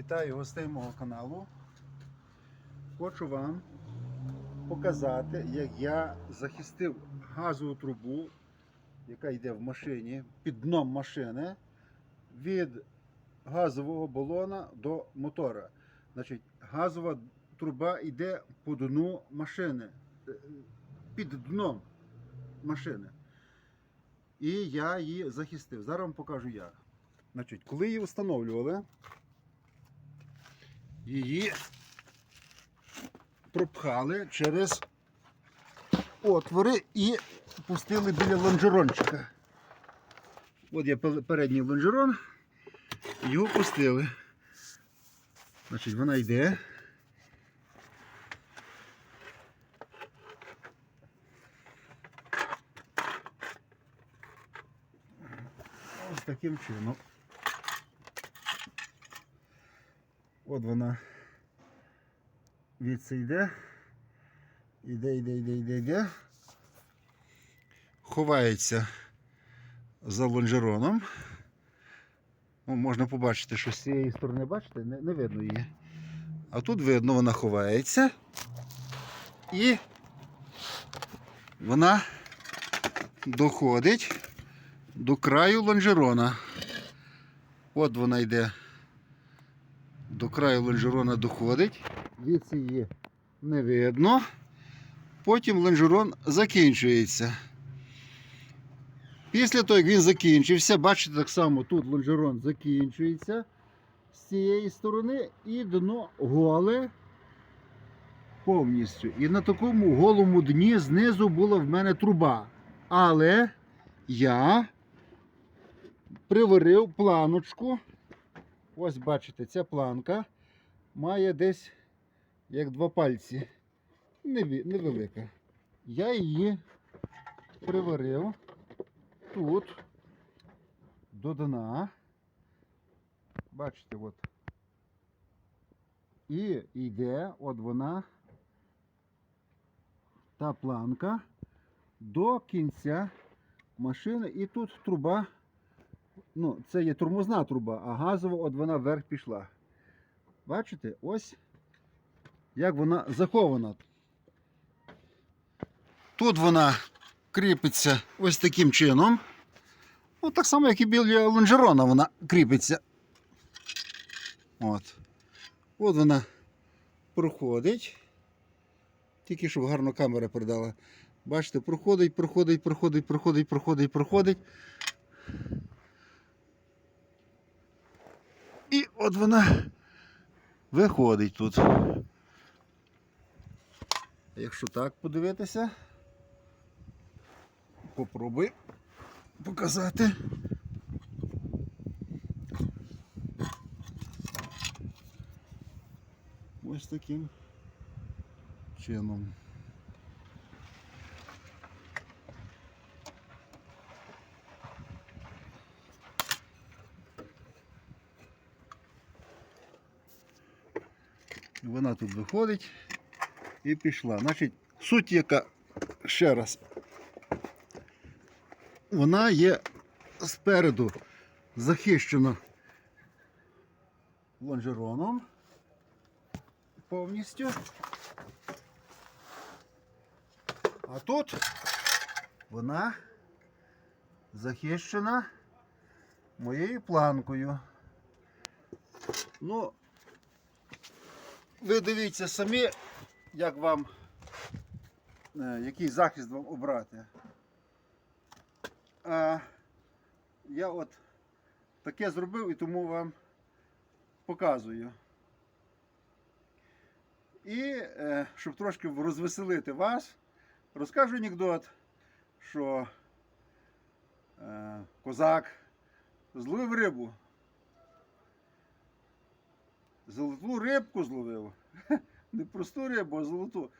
Вітаю гостей мого каналу. Хочу вам показати, як я захистив газову трубу, яка йде в машині, під дном машини, від газового балона до мотора. Значить, газова труба йде по дну машини, е, під дном машини. І я її захистив. Зараз вам покажу як. Значить, коли її встановлювали, її пропхали через отвори і пустили біля лонжерончика. От є передній лонжерон, його пустили. Значить, вона йде. Ось таким чином. От вона відси йде. Іде, йде, йде, йде, йде. Ховається за лонжероном. Ну, можна побачити, що з цієї сторони, бачите, не, не видно її. А тут видно, вона ховається. І вона доходить до краю лонжерона. От вона йде до краю лонжерона доходить. Звідси її не видно. Потім лонжерон закінчується. Після того, як він закінчився, бачите, так само тут лонжерон закінчується з цієї сторони і дно голе повністю. І на такому голому дні знизу була в мене труба. Але я приварив планочку. Ось бачите, ця планка має десь як два пальці. Невелика. Я її приварив тут до дна. Бачите, от. І йде, от вона, та планка до кінця машини. І тут труба ну, це є тормозна труба, а газова от вона вверх пішла. Бачите, ось як вона захована. Тут вона кріпиться ось таким чином. Ну, так само, як і біля лонжерона вона кріпиться. От. От вона проходить. Тільки щоб гарно камера передала. Бачите, проходить, проходить, проходить, проходить, проходить, проходить. І от вона виходить тут. Якщо так подивитися, попробуй показати. Ось таким чином. Вона тут виходить і пішла. Значить, суть яка ще раз. Вона є спереду захищена лонжероном повністю. А тут вона захищена моєю планкою. Ну, ви дивіться самі, як вам, е, який захист вам обрати. А я от таке зробив і тому вам показую. І е, щоб трошки розвеселити вас, розкажу анекдот, що е, козак зловив рибу. Золоту рибку зловив. Не просту рибу, а золоту.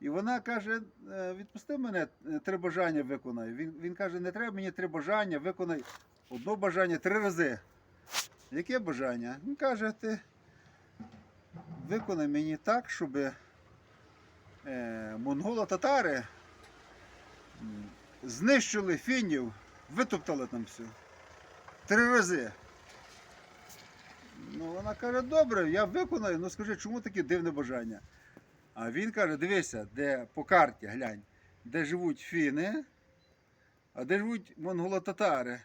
І вона каже: «Е, відпусти мене, е, три бажання виконай. Він, він каже, не треба мені три бажання, виконай одне бажання три рази. Яке бажання? Він каже, ти виконай мені так, щоб е, монголо-татари знищили фінів, витоптали там все. Три рази. Ну, вона каже, добре, я виконаю, ну скажи, чому таке дивне бажання? А він каже, дивися, де по карті, глянь, де живуть фіни, а де живуть монголо-татари.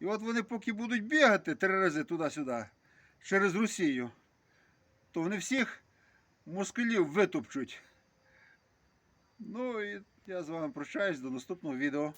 І от вони поки будуть бігати три рази туди-сюди, через Росію, то вони всіх москалів витопчуть. Ну і я з вами прощаюсь до наступного відео.